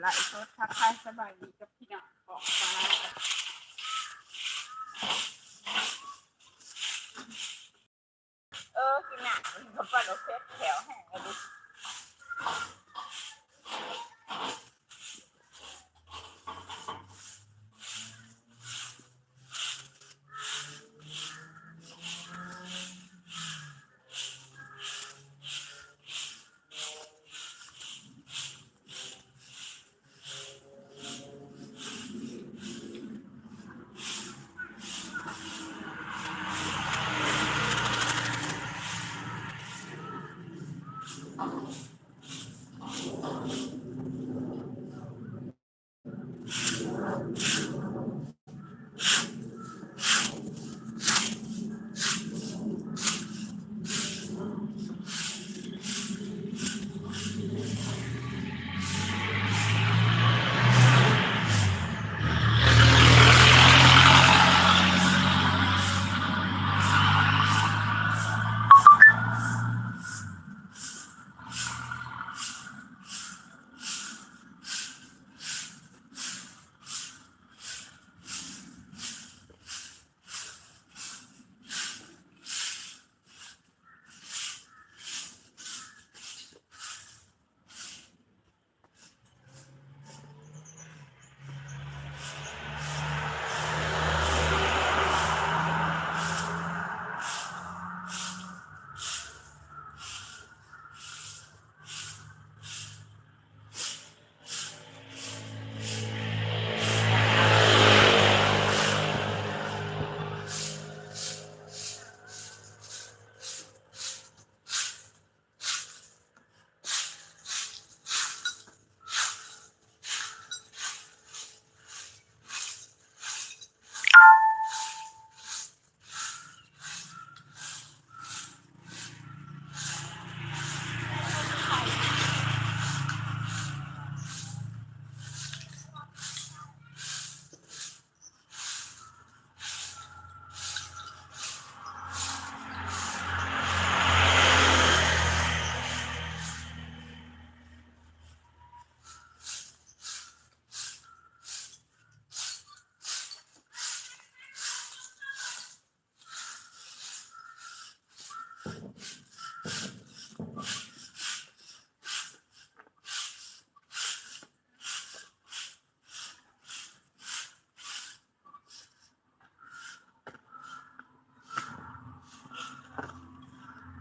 ไลฟ์สดทักทายสบายดีกับพี่น้องบอกฟ้าเออกินหนักกับปลาโลเคสแถวแห่งเลยดิ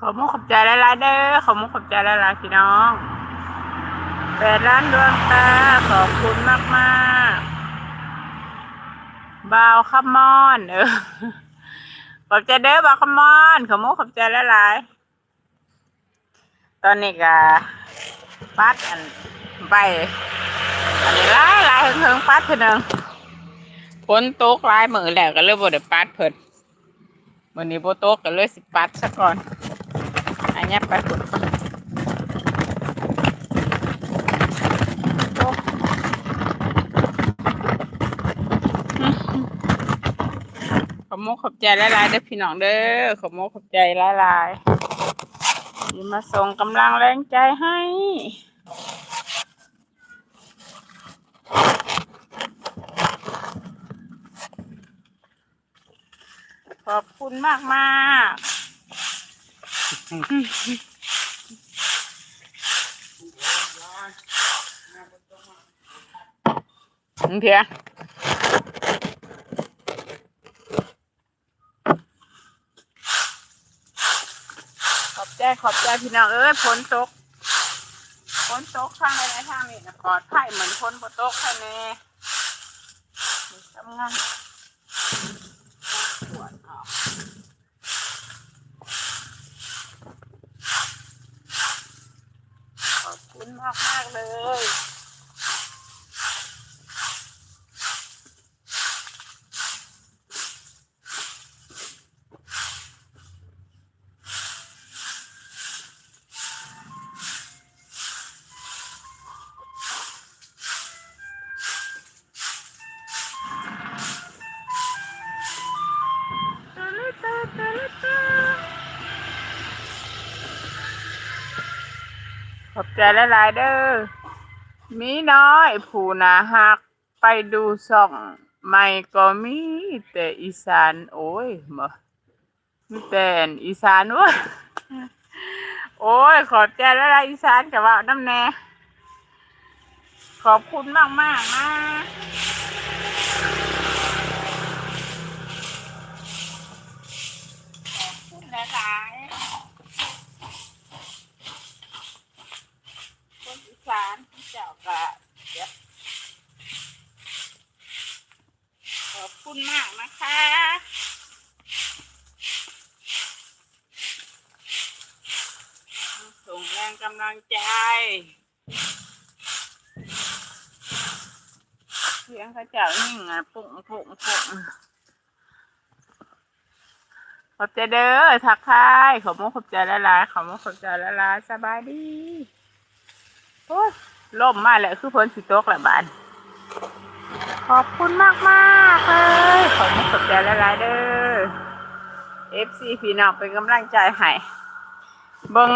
ขอมุกขอบใจหลายๆเด้อขอมุกขอบใจหลายๆพี่น้องแปดล้านดวงตาขอบคุณมากมากบาวคัมมอนเออขอบใจเด้อบาวคัมมอนขอมุกขอบใจหลายๆตอนนี้ก็ปัดอันใบอันนี้หลายหลายเพิ่งปัดเพิ่นนึงฝนตกลายมือแล้วก็เลยบ่ได้ปัดเพิ่นวันนี้โบโต๊ะกันเลยสิปัดซะก่อน อันนี้ไปฝุ่นขอบมกขอบใจหลายๆเด้อพี่น้องเด้อขอบมกขอบใจหลายๆที่มาส่งกำลังแรงใจให้ขอบคุณมากมาก มึงเถียขอบใจขอบใจพี่น้องเอ้ยฝนตกฝนตกทางใดทางนี้นะปลอดภัยเหมือนฝนบ่ตกแค่แน่ทำงานปวดออก ขอบคุณ มากมากๆเลย อบใจหลายๆเด้อมีน้อยผู้นาหักไปดูส่องไม่ก็มีแต่อีสานโอ้ยมามีแต่อีสานวะโอ้ย ขอบใจแล้วลายอีสานกับว่าน้ำแน่ขอบคุณมากมากๆนะ ขอบคุณหลายๆคนอีสานเจ้ากะเดี๋ยวขอบคุณมากนะคะส่งแรงกำลังใจเสียงเขาเจ้านิ่งอะปุ่งปุ่งปุ่งขอบใจเด้อทักทายขอบมุกขอบใจละลายขอบมุกขอบใจละลายสบายดี โอ้ยล่มมาแล้วคือพ้นสิตกละบานขอบคุณมากมากเลยขอบมุกขอบใจละลายเด้อ FC พี่น้องเป็นกำลังใจให้เบิง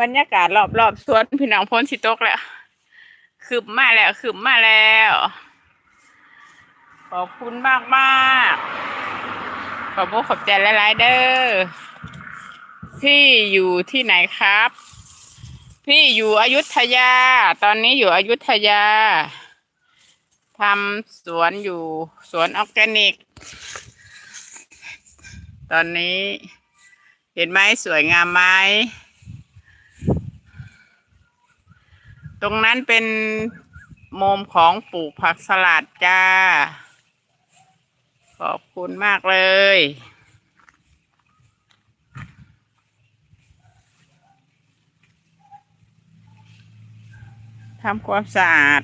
บรรยากาศรอบๆสวนพี่น้องพ้นสิตกแล้วขึ้นมาแล้วขึ้นมาแล้ว ขอบคุณมากมากขอบคุณขอบใจหลายๆเด้อพี่อยู่ที่ไหนครับ พี่อยู่อยุธยา ตอนนี้อยู่อยุธยาทำสวนอยู่สวนออร์แกนิก ตอนนี้เห็นไหมสวยงามไหมตรงนั้นเป็นมุมของปลูกผักสลัดจ้า ขอบคุณมากเลย ทำความสะอาด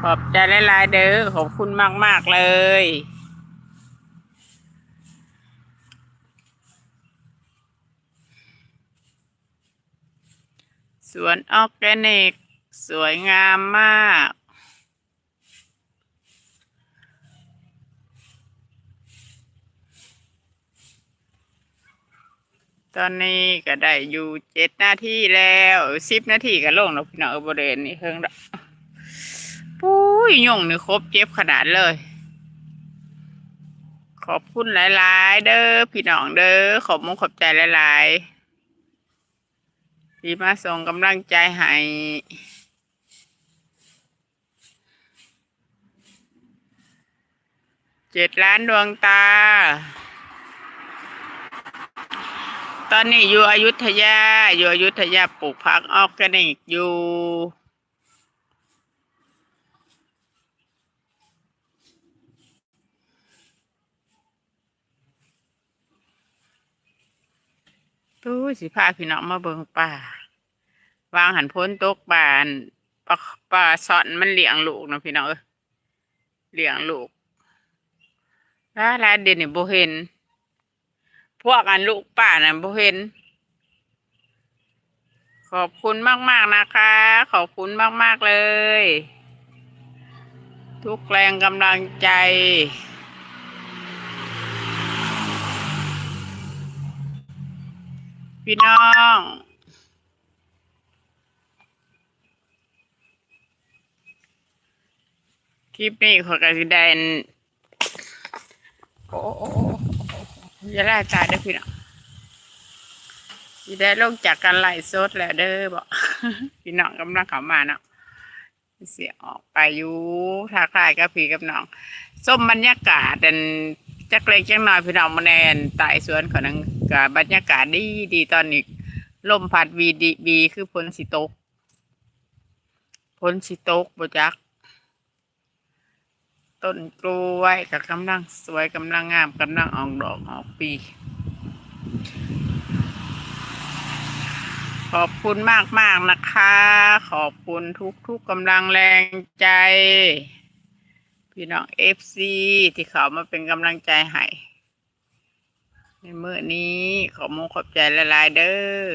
ขอบใจหลายๆเด้อ ขอบคุณมาก ๆ เลยสวนออร์แกนิก สวยงามมาก ตอนนี้ก็ได้อยู่เจ็ดนาทีแล้วสิบนาทีก็ลงแล้วพี่น้องเออบริเวณนี้เพิ่งละปุ้ยย่งนี่ครบเจ็บขนาดเลย ขอบคุณหลาย ๆ เด้อพี่น้องเด้อขอบมุณขอบใจหลาย ๆ ที่มาส่งกำลังใจให้เจ็ดล้านดวงตา ตอนนี้อยู่อยุธยา อยู่อยุธยาปลูกผักออร์แกนิกอยู่ ตู้สิพาพี่น้องมาเบิ่งป่า วางหันพ้นตกป่านปลาปลาซ่อนมันเลี้ยงลูกนะพี่น้องเอ้ยเลี้ยงลูกแล้วแลาเด่นนี่บ่เห็น พวกอันลูกป่าน่ะบ่เห็น ขอบคุณมาก ๆ นะคะ ขอบคุณมาก ๆ เลย ทุกแรงกำลังใจ พี่น้องคลิปนี้ขอกระสิแดนโอ้ อย่าไล่ตายเด้อพี่น้องสิได้ลงจากการไล่สดแล้วเด้อบอกพี่น้องกำลังเข้ามาเนาะเสียออกไปอยู่ทักทายกับพี่กับน้องส้มบรรยากาศดันจักเล็กจักน้อยพี่น้องมาแนนใต้สวนของนังกับบรรยากาศดีดีตอนนี้ลมพัดวีดีบีคือพลสิตกพลสิตกบ่จัก ต้นกล้วยกับกำลังสวยกำลังงามกำลังออกดอกออกปี ขอบคุณมากมากนะคะ ขอบคุณทุกทุกๆกำลังแรงใจ พี่น้องเอฟซีที่เขามาเป็นกำลังใจให้ในเมื่อนี้ขอมงขอบใจละลายเด้อ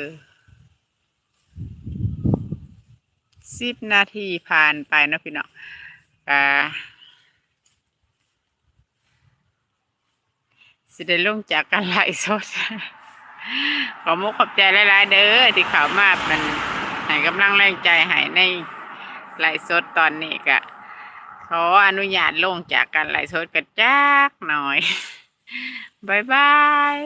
สิบนาทีผ่านไปนะพี่น้องอ่า สิได้ลงจากการไลฟ์สดขอมุกขอบใจหลายๆเด้อที่เขามามันให้กำลังแรงใจให้ในไลฟ์สดตอนนี้ก็ขออนุญาตลงจากการไลฟ์สดกันจักหน่อยบายบาย